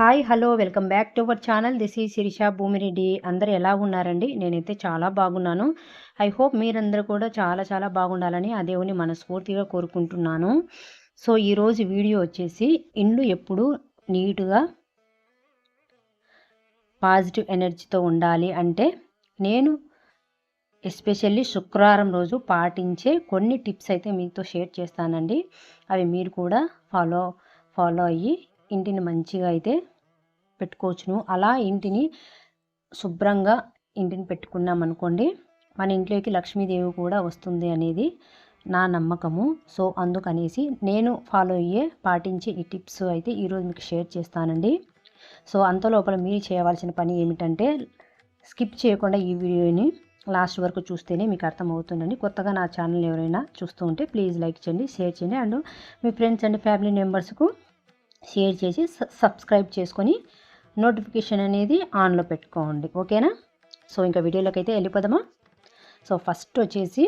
Hi hello welcome back to our channel this ఈ శిరీష భూమిరెడ్డి అందరు ఎలా ఉన్నారండి? నేనైతే చాలా బాగున్నాను. ఐ హోప్ మీరందరూ కూడా చాలా చాలా బాగుండాలని ఆ దేవుని మనస్ఫూర్తిగా కోరుకుంటున్నాను. సో ఈరోజు వీడియో వచ్చేసి ఇండ్లు ఎప్పుడు నీట్గా పాజిటివ్ ఎనర్జీతో ఉండాలి అంటే నేను ఎస్పెషల్లీ శుక్రవారం రోజు పాటించే కొన్ని టిప్స్ అయితే మీతో షేర్ చేస్తానండి. అవి మీరు కూడా ఫాలో ఫాలో అయ్యి ఇంటిని మంచిగా అయితే పెట్టుకోవచ్చును. అలా ఇంటిని శుభ్రంగా ఇంటిని పెట్టుకున్నాం అనుకోండి మన ఇంట్లోకి లక్ష్మీదేవి కూడా వస్తుంది అనేది నా నమ్మకము. సో అందుకనేసి నేను ఫాలో అయ్యే పాటించే ఈ టిప్స్ అయితే ఈరోజు మీకు షేర్ చేస్తానండి. సో అంత లోపల మీరు చేయవలసిన పని ఏమిటంటే స్కిప్ చేయకుండా ఈ వీడియోని లాస్ట్ వరకు చూస్తేనే మీకు అర్థమవుతుందండి. కొత్తగా నా ఛానల్ ఎవరైనా చూస్తూ ఉంటే ప్లీజ్ లైక్ చేయండి షేర్ చేయండి. అండ్ మీ ఫ్రెండ్స్ అండ్ ఫ్యామిలీ మెంబర్స్కు షేర్ చేసి సబ్స్క్రైబ్ చేసుకొని నోటిఫికేషన్ అనేది ఆన్లో పెట్టుకోండి. ఓకేనా? సో ఇంకా వీడియోలోకి అయితే వెళ్ళిపోదామా? సో ఫస్ట్ వచ్చేసి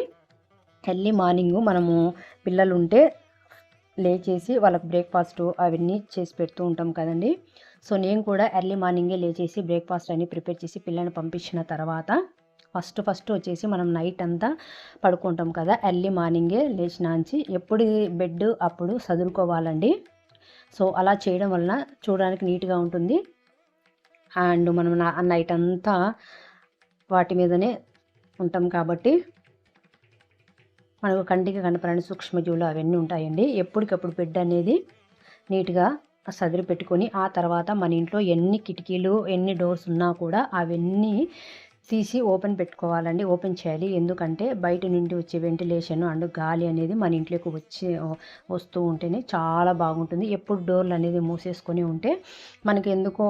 ఎర్లీ మార్నింగ్ మనము పిల్లలు ఉంటే లేచేసి వాళ్ళకి బ్రేక్ఫాస్ట్ అవన్నీ చేసి పెడుతూ ఉంటాం కదండి. సో నేను కూడా ఎర్లీ మార్నింగే లేచేసి బ్రేక్ఫాస్ట్ అన్ని ప్రిపేర్ చేసి పిల్లల్ని పంపించిన తర్వాత ఫస్ట్ ఫస్ట్ వచ్చేసి మనం నైట్ అంతా పడుకుంటాం కదా. ఎర్లీ మార్నింగే లేచినాంచి ఎప్పుడు బెడ్ అప్పుడు చదువుకోవాలండి సో అలా చేయడం వలన చూడడానికి నీట్గా ఉంటుంది. అండ్ మనం నైట్ అంతా వాటి మీదనే ఉంటాం కాబట్టి మనకు కంటికి కనపడని సూక్ష్మజీవులు అవన్నీ ఉంటాయండి. ఎప్పటికప్పుడు బెడ్ అనేది నీట్గా సదిరి పెట్టుకొని ఆ తర్వాత మన ఇంట్లో ఎన్ని కిటికీలు ఎన్ని డోర్స్ ఉన్నా కూడా అవన్నీ తీసి ఓపెన్ పెట్టుకోవాలండి. ఓపెన్ చేయాలి. ఎందుకంటే బయట నుండి వచ్చే వెంటిలేషన్ అండ్ గాలి అనేది మన ఇంట్లోకి వచ్చి వస్తూ ఉంటేనే చాలా బాగుంటుంది. ఎప్పుడు డోర్లు అనేది మూసేసుకొని ఉంటే మనకి ఎందుకో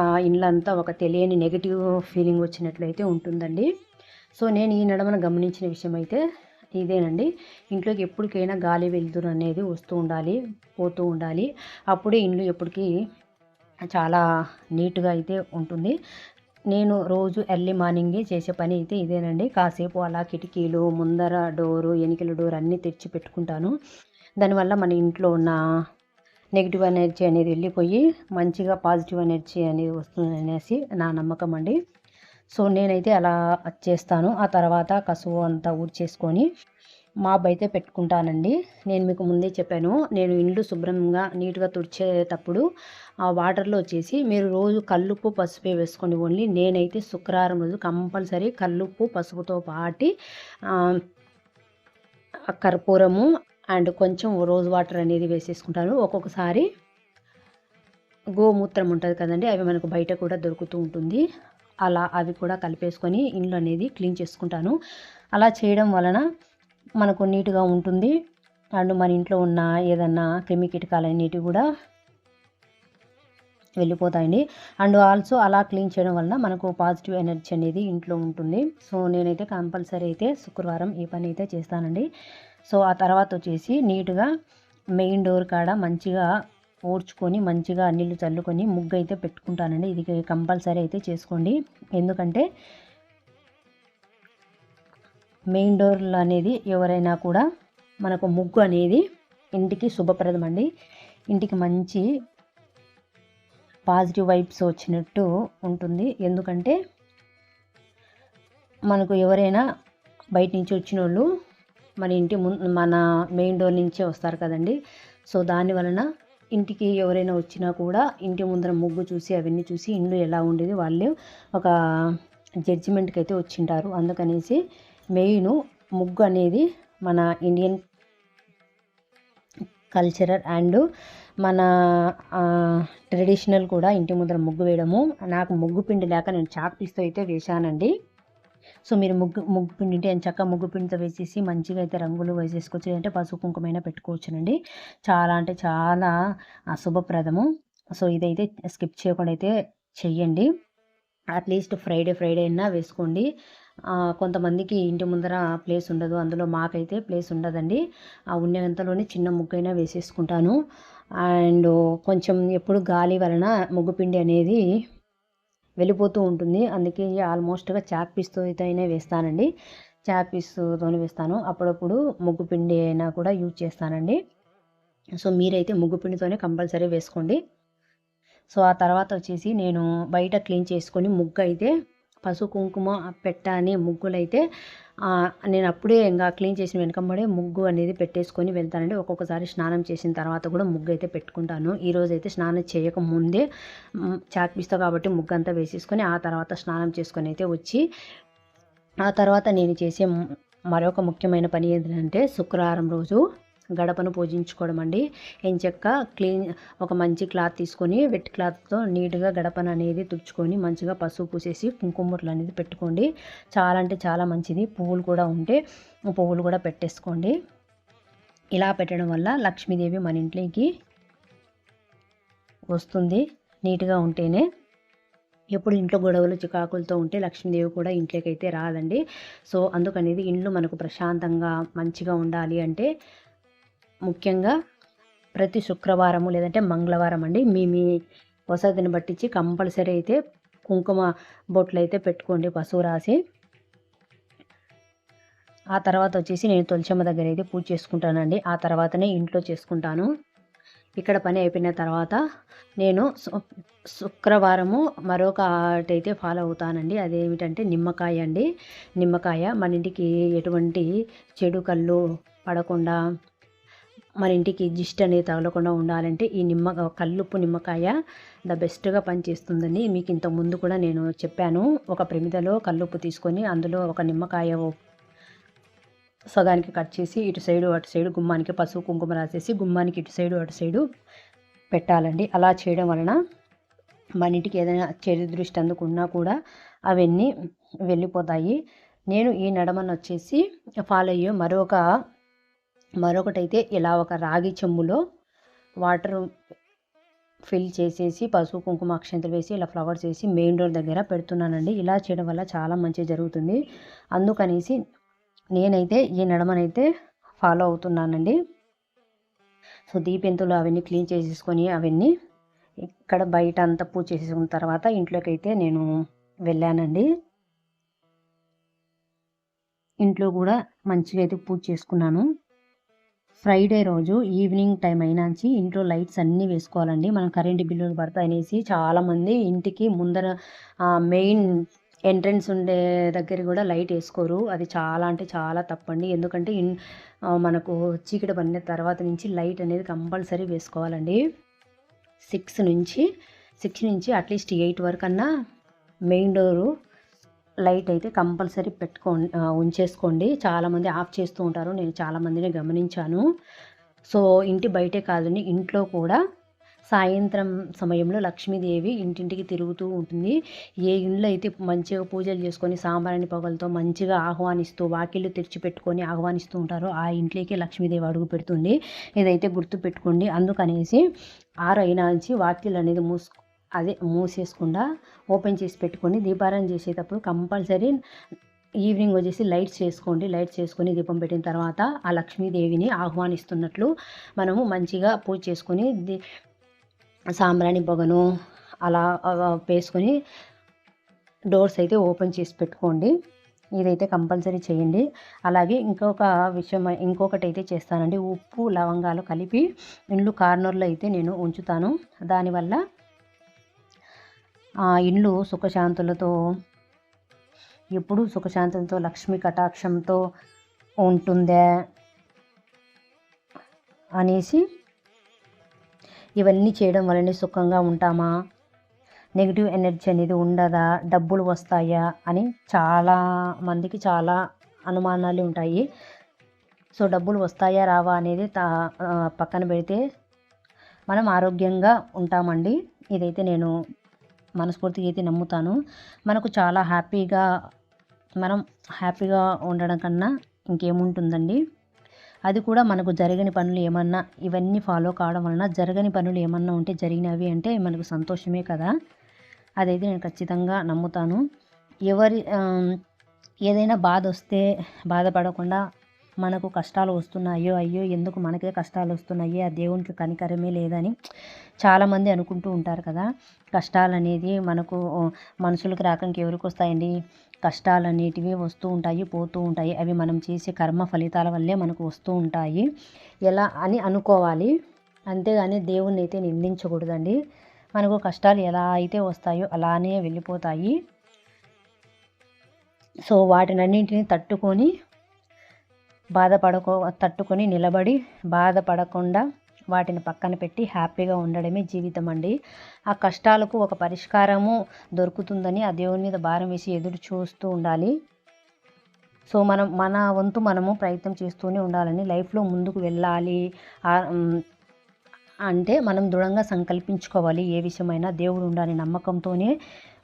ఆ ఇళ్ళంతా ఒక తెలియని నెగిటివ్ ఫీలింగ్ వచ్చినట్లయితే ఉంటుందండి. సో నేను ఈ నడమన గమనించిన విషయం అయితే ఇదేనండి. ఇంట్లోకి ఎప్పటికైనా గాలి వెలుతురు అనేది వస్తూ ఉండాలి పోతూ ఉండాలి. అప్పుడే ఇండ్లు ఎప్పటికీ చాలా నీట్గా అయితే ఉంటుంది. నేను రోజు ఎర్లీ మార్నింగే చేసే పని అయితే ఇదేనండి. కాసేపు అలా కిటికీలు ముందర డోరు ఎనికల డోర్ అన్నీ తెచ్చి పెట్టుకుంటాను. దానివల్ల మన ఇంట్లో ఉన్న నెగిటివ్ ఎనర్జీ అనేది వెళ్ళిపోయి మంచిగా పాజిటివ్ ఎనర్జీ అనేది వస్తుంది అనేసి నా నమ్మకం అండి. సో నేనైతే అలా చేస్తాను. ఆ తర్వాత కసువు అంతా ఊడ్చేసుకొని మాబ్ అయితే పెట్టుకుంటానండి. నేను మీకు ముందే చెప్పాను. నేను ఇండ్లు శుభ్రంగా నీట్గా తుడిచేటప్పుడు ఆ వాటర్లో వచ్చేసి మీరు రోజు కల్లుప్పు పసుపే వేసుకోండి ఓన్లీ. నేనైతే శుక్రవారం రోజు కంపల్సరీ కల్లుప్పు పసుపుతో పాటి కర్పూరము అండ్ కొంచెం రోజ్ వాటర్ అనేది వేసేసుకుంటాను. ఒక్కొక్కసారి గోమూత్రం ఉంటుంది కదండి అవి మనకు బయట కూడా దొరుకుతూ ఉంటుంది. అలా అవి కూడా కలిపేసుకొని ఇండ్లు అనేది క్లీన్ చేసుకుంటాను. అలా చేయడం వలన మనకు నీట్గా ఉంటుంది. అండ్ మన ఇంట్లో ఉన్న ఏదన్నా క్రిమి కీటకాలన్నిటివి కూడా వెళ్ళిపోతాయండి. అండ్ ఆల్సో అలా క్లీన్ చేయడం వలన మనకు పాజిటివ్ ఎనర్జీ అనేది ఇంట్లో ఉంటుంది. సో నేనైతే కంపల్సరీ అయితే శుక్రవారం ఈ పని అయితే చేస్తానండి. సో ఆ తర్వాత వచ్చేసి నీట్గా మెయిన్ డోర్ కాడ మంచిగా ఓడ్చుకొని మంచిగా నీళ్ళు చల్లుకొని ముగ్గు అయితే పెట్టుకుంటానండి. ఇది కంపల్సరీ అయితే చేసుకోండి. ఎందుకంటే మెయిన్ డోర్లు అనేది ఎవరైనా కూడా మనకు ముగ్గు అనేది ఇంటికి శుభప్రదం అండి ఇంటికి మంచి పాజిటివ్ వైబ్స్ వచ్చినట్టు ఉంటుంది. ఎందుకంటే మనకు ఎవరైనా బయట నుంచి వచ్చిన వాళ్ళు మన ఇంటి ముందు మన మెయిన్ డోర్ నుంచే వస్తారు కదండి. సో దాని వలన ఇంటికి ఎవరైనా వచ్చినా కూడా ఇంటి ముందర ముగ్గు చూసి అవన్నీ చూసి ఇల్లు ఎలా ఉండేది వాళ్ళు ఒక జడ్జిమెంట్కి అయితే వచ్చింటారు. అందుకనేసి మెయిన్ ముగ్గు అనేది మన ఇండియన్ కల్చరల్ అండ్ మన ట్రెడిషనల్ కూడా ఇంటి ముందర ముగ్గు వేయడము. నాకు ముగ్గు పిండి లేక నేను చాక్ పీస్తో అయితే వేశానండి. సో మీరు ముగ్గు ముగ్గు పిండి అంటే చక్క ముగ్గు పిండితో వేసేసి మంచిగా అయితే రంగులు వేసేసుకోవచ్చు. అంటే పసుపు కుంకుమైనా పెట్టుకోవచ్చునండి. చాలా అంటే చాలా శుభప్రదము. సో ఇదైతే స్కిప్ చేయకుండా అయితే చెయ్యండి. అట్లీస్ట్ ఫ్రైడే ఫ్రైడే అయినా వేసుకోండి. కొంతమందికి ఇంటి ముందర ప్లేస్ ఉండదు. అందులో మాకైతే ప్లేస్ ఉండదండి. ఆ ఉన్నంతలోనే చిన్న ముగ్గైనా వేసేసుకుంటాను. అండ్ కొంచెం ఎప్పుడు గాలి వలన ముగ్గు పిండి అనేది వెళ్ళిపోతూ ఉంటుంది. అందుకే ఆల్మోస్ట్గా చాక్ పీస్తో అయితేనే వేస్తానండి. చాక్ పీస్తోనే వేస్తాను. అప్పుడప్పుడు ముగ్గు పిండి అయినా కూడా యూజ్ చేస్తానండి. సో మీరైతే ముగ్గు పిండితోనే కంపల్సరీ వేసుకోండి. సో ఆ తర్వాత వచ్చేసి నేను బయట క్లీన్ చేసుకొని ముగ్గు అయితే పసుపు కుంకుమ పెట్టాని ముగ్గులైతే నేను అప్పుడే ఇంకా క్లీన్ చేసిన వెనకమ్మడే ముగ్గు అనేది పెట్టేసుకొని వెళ్తానండి. ఒక్కొక్కసారి స్నానం చేసిన తర్వాత కూడా ముగ్గు అయితే పెట్టుకుంటాను. ఈరోజు అయితే స్నానం చేయకముందే చాక్పీస్తో కాబట్టి ముగ్గు అంతా వేసేసుకొని ఆ తర్వాత స్నానం చేసుకొని అయితే వచ్చి ఆ తర్వాత నేను చేసే మరొక ముఖ్యమైన పని ఏంటంటే శుక్రవారం రోజు గడపను పూజించుకోవడం అండి. ఎంచక్క క్లీన్ ఒక మంచి క్లాత్ తీసుకొని వెట్ క్లాత్తో నీట్గా గడపను అనేది తుడుచుకొని మంచిగా పసుపు పూసేసి కుంకుమట్లు అనేది పెట్టుకోండి. చాలా అంటే చాలా మంచిది. పువ్వులు కూడా ఉంటే పువ్వులు కూడా పెట్టేసుకోండి. ఇలా పెట్టడం వల్ల లక్ష్మీదేవి మన ఇంట్లోకి వస్తుంది నీట్గా ఉంటేనే. ఎప్పుడు ఇంట్లో గొడవలు చికాకులతో ఉంటే లక్ష్మీదేవి కూడా ఇంట్లోకి అయితే రాదండి. సో అందుకనేది ఇండ్లు మనకు ప్రశాంతంగా మంచిగా ఉండాలి అంటే ముఖ్యంగా ప్రతి శుక్రవారము లేదంటే మంగళవారం అండి మీ మీ వసతిని బట్టించి కంపల్సరీ అయితే కుంకుమ బొట్లు అయితే పెట్టుకోండి పశువు రాసి. ఆ తర్వాత వచ్చేసి నేను తులసమ్మ దగ్గర అయితే పూజ చేసుకుంటానండి. ఆ తర్వాతనే ఇంట్లో చేసుకుంటాను. ఇక్కడ పని అయిపోయిన తర్వాత నేను శుక్రవారము మరొకటి అయితే ఫాలో అవుతానండి. అదేమిటంటే నిమ్మకాయ అండి. నిమ్మకాయ మన ఇంటికి ఎటువంటి చెడు కళ్ళు పడకుండా మన ఇంటికి జిస్ట్ అనేది తగలకుండా ఉండాలంటే ఈ నిమ్మ కల్లుప్పు నిమ్మకాయ ద బెస్ట్గా పనిచేస్తుందని మీకు ఇంత ముందు కూడా నేను చెప్పాను. ఒక ప్రమిదలో కల్లుప్పు తీసుకొని అందులో ఒక నిమ్మకాయ సగానికి కట్ చేసి ఇటు సైడు అటు సైడు గుమ్మానికి పసుపు కుంకుమ రాసేసి గుమ్మానికి ఇటు సైడు అటు సైడు పెట్టాలండి. అలా చేయడం వలన మన ఇంటికి ఏదైనా చెడు దృష్టి అందుకున్నా కూడా అవన్నీ వెళ్ళిపోతాయి. నేను ఈ నడమను వచ్చేసి ఫాలో అయ్యే మరొక మరొకటైతే ఇలా ఒక రాగి చెంబులో వాటర్ ఫిల్ చేసేసి పసుపు కుంకుమ అక్షంతలు వేసి ఇలా ఫ్లవర్స్ వేసి మెయిన్ డోర్ దగ్గర పెడుతున్నానండి. ఇలా చేయడం వల్ల చాలా మంచి జరుగుతుంది. అందుకనేసి నేనైతే ఈ నడమనైతే ఫాలో అవుతున్నానండి. సో దీపెంతులు అవన్నీ క్లీన్ చేసేసుకొని అవన్నీ ఇక్కడ బయట అంతా పూజ చేసేసుకున్న తర్వాత ఇంట్లోకి అయితే నేను వెళ్ళానండి. ఇంట్లో కూడా మంచిగా అయితే పూజ చేసుకున్నాను. ఫ్రైడే రోజు ఈవినింగ్ టైం అయినాంచి ఇంట్లో లైట్స్ అన్నీ వేసుకోవాలండి. మనం కరెంటు బిల్లులు పడతాయి అనేసి చాలామంది ఇంటికి ముందర మెయిన్ ఎంట్రన్స్ ఉండే దగ్గర కూడా లైట్ వేసుకోరు. అది చాలా అంటే చాలా తప్పండి. ఎందుకంటే ఇన్ మనకు చీకటి పడిన తర్వాత నుంచి లైట్ అనేది కంపల్సరీ వేసుకోవాలండి. సిక్స్ నుంచి సిక్స్ నుంచి అట్లీస్ట్ ఎయిట్ వరకు అన్నా మెయిన్ డోరు లైట్ అయితే కంపల్సరీ పెట్టుకో ఉంచేసుకోండి. చాలామంది ఆఫ్ చేస్తూ ఉంటారు. నేను చాలామందిని గమనించాను. సో ఇంటి బయటే కాదండి ఇంట్లో కూడా సాయంత్రం సమయంలో లక్ష్మీదేవి ఇంటింటికి తిరుగుతూ ఉంటుంది. ఏ ఇండ్లు అయితే మంచిగా పూజలు చేసుకొని సాంబారాన్ని పొగలతో మంచిగా ఆహ్వానిస్తూ వాకిళ్ళు తెరిచిపెట్టుకొని ఆహ్వానిస్తూ ఉంటారో ఆ ఇంట్లోకి లక్ష్మీదేవి అడుగు పెడుతుంది. ఇదైతే గుర్తు పెట్టుకోండి. అందుకనేసి ఆరు అయినా నుంచి వాకిళ్ళు అనేది మూసు అదే మూసేసుకుండా ఓపెన్ చేసి పెట్టుకొని దీపారాయణ చేసేటప్పుడు కంపల్సరీ ఈవినింగ్ వచ్చేసి లైట్స్ చేసుకోండి లైట్స్ చేసుకొని దీపం పెట్టిన తర్వాత ఆ లక్ష్మీదేవిని ఆహ్వానిస్తున్నట్లు మనము మంచిగా పూజ చేసుకొని సాంబ్రాణి పొగను అలా వేసుకొని డోర్స్ అయితే ఓపెన్ చేసి పెట్టుకోండి. ఇదైతే కంపల్సరీ చేయండి. అలాగే ఇంకొక విషయం ఇంకొకటి అయితే చేస్తానండి. ఉప్పు లవంగాలు కలిపి ఇండ్లు కార్నర్లో అయితే నేను ఉంచుతాను. దానివల్ల ఆ ఇల్లు సుఖశాంతులతో ఎప్పుడు సుఖశాంతులతో లక్ష్మీ కటాక్షంతో ఉంటుందే అనేసి ఇవన్నీ చేయడం వల్లనే సుఖంగా ఉంటామా? నెగిటివ్ ఎనర్జీ అనేది ఉండదా? డబ్బులు వస్తాయా? అని చాలా మందికి చాలా అనుమానాలు ఉంటాయి. సో డబ్బులు వస్తాయా? రావా? అనేది తా పక్కన పెడితే మనం ఆరోగ్యంగా ఉంటామండి. ఇదైతే నేను మనస్ఫూర్తిగా అయితే నమ్ముతాను. మనకు చాలా హ్యాపీగా మనం హ్యాపీగా ఉండడం కన్నా ఇంకేముంటుందండి? అది కూడా మనకు జరగని పనులు ఏమన్నా ఇవన్నీ ఫాలో కావడం వలన జరగని పనులు ఏమన్నా ఉంటే జరిగినవి అంటే మనకు సంతోషమే కదా. అదైతే నేను ఖచ్చితంగా నమ్ముతాను. ఎవరి ఏదైనా బాధ వస్తే బాధపడకుండా మనకు కష్టాలు వస్తున్నాయో అయ్యో ఎందుకు మనకే కష్టాలు వస్తున్నాయి ఆ దేవునికి కనికరమే లేదని చాలామంది అనుకుంటూ ఉంటారు కదా. కష్టాలు అనేది మనకు మనుషులకు రాకంకి ఎవరికి వస్తాయండి? కష్టాలు అనేటివి వస్తూ ఉంటాయి పోతూ ఉంటాయి. అవి మనం చేసే కర్మ ఫలితాల వల్లే మనకు వస్తూ ఉంటాయి. ఎలా అని అనుకోవాలి. అంతేగాని దేవుణ్ణి అయితే నిందించకూడదండి. మనకు కష్టాలు ఎలా అయితే వస్తాయో అలానే వెళ్ళిపోతాయి. సో వాటినన్నింటినీ తట్టుకొని బాధపడకో తట్టుకొని నిలబడి బాధపడకుండా వాటిని పక్కన పెట్టి హ్యాపీగా ఉండడమే జీవితం అండి. ఆ కష్టాలకు ఒక పరిష్కారము దొరుకుతుందని ఆ దేవుని మీద భారం వేసి ఎదురు చూస్తూ ఉండాలి. సో మనం మన వంతు మనము ప్రయత్నం చేస్తూనే ఉండాలని లైఫ్లో ముందుకు వెళ్ళాలి. అంటే మనం దృఢంగా సంకల్పించుకోవాలి. ఏ విషయమైనా దేవుడు ఉండాలని నమ్మకంతోనే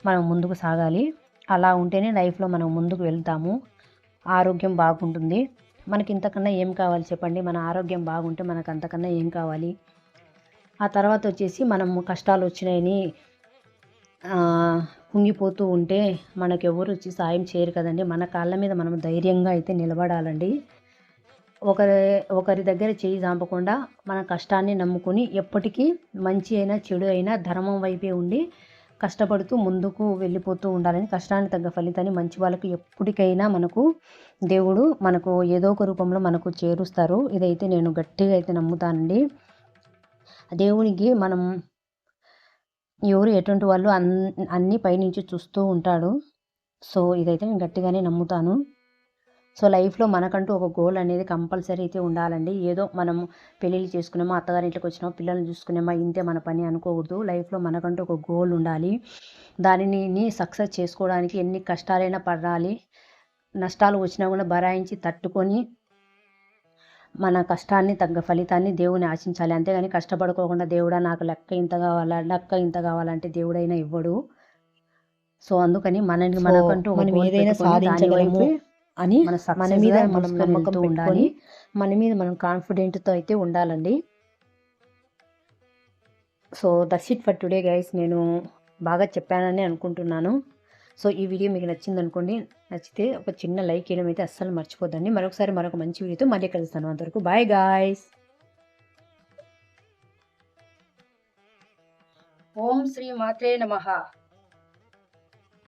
మనం ముందుకు సాగాలి. అలా ఉంటేనే లైఫ్లో మనం ముందుకు వెళ్తాము. ఆరోగ్యం బాగుంటుంది. మనకి ఇంతకన్నా ఏం కావాలి చెప్పండి? మన ఆరోగ్యం బాగుంటే మనకు అంతకన్నా ఏం కావాలి? ఆ తర్వాత వచ్చేసి మనం కష్టాలు వచ్చినాయని కుంగిపోతూ ఉంటే మనకు ఎవరు వచ్చి సాయం చేయరు కదండి. మన కాళ్ళ మీద మనం ధైర్యంగా అయితే నిలబడాలండి. ఒకరి ఒకరి దగ్గర చేయి జాంపకుండా మన కష్టాన్ని నమ్ముకొని ఎప్పటికీ మంచి అయినా చెడు అయినా ధర్మం వైపే ఉండి కష్టపడుతూ ముందుకు వెళ్ళిపోతూ ఉండాలని కష్టాన్ని తగ్గ ఫలితాన్ని మంచి వాళ్ళకు ఎప్పటికైనా మనకు దేవుడు మనకు ఏదో ఒక రూపంలో మనకు చేరుస్తారు. ఇదైతే నేను గట్టిగా అయితే నమ్ముతానండి. దేవునికి మనం ఎవరు ఎటువంటి వాళ్ళు అన్ అన్నీ పైనుంచి చూస్తూ ఉంటాడు. సో ఇదైతే నేను గట్టిగానే నమ్ముతాను. సో లైఫ్లో మనకంటూ ఒక గోల్ అనేది కంపల్సరీ అయితే ఉండాలండి. ఏదో మనము పెళ్ళిళ్ళు చేసుకునేమో అత్తగారింట్లోకి వచ్చినామో పిల్లల్ని చూసుకునేమో ఇంతే మన పని అనుకోకూడదు. లైఫ్లో మనకంటూ ఒక గోల్ ఉండాలి. దానిని సక్సెస్ చేసుకోవడానికి ఎన్ని కష్టాలైనా పడాలి. నష్టాలు వచ్చినా కూడా బరాయించి తట్టుకొని మన కష్టాన్ని తగ్గ ఫలితాన్ని దేవుని ఆశించాలి. అంతేగాని కష్టపడుకోకుండా దేవుడా నాకు లెక్క ఇంత కావాలా లెక్క ఇంత కావాలంటే దేవుడైనా ఇవ్వడు. సో అందుకని మనని మనకంటూ మనం ఏదైనా సాధించగలము. అని మన మీద మనం నమ్మకం ఉండాలి మన మీద మనం కాన్ఫిడెంట్తో అయితే ఉండాలండి. So that's it for today guys నేను బాగా చెప్పానని అనుకుంటున్నాను. సో ఈ వీడియో మీకు నచ్చింది అనుకోండి. నచ్చితే ఒక చిన్న లైక్ చేయడం అయితే అస్సలు మర్చిపోద్దండి. మరొకసారి మరొక మంచి వీడియోతో మళ్ళీ కలుస్తాను. అంతవరకు బాయ్ గాయస్ ఓం శ్రీ మాత్రే నమ.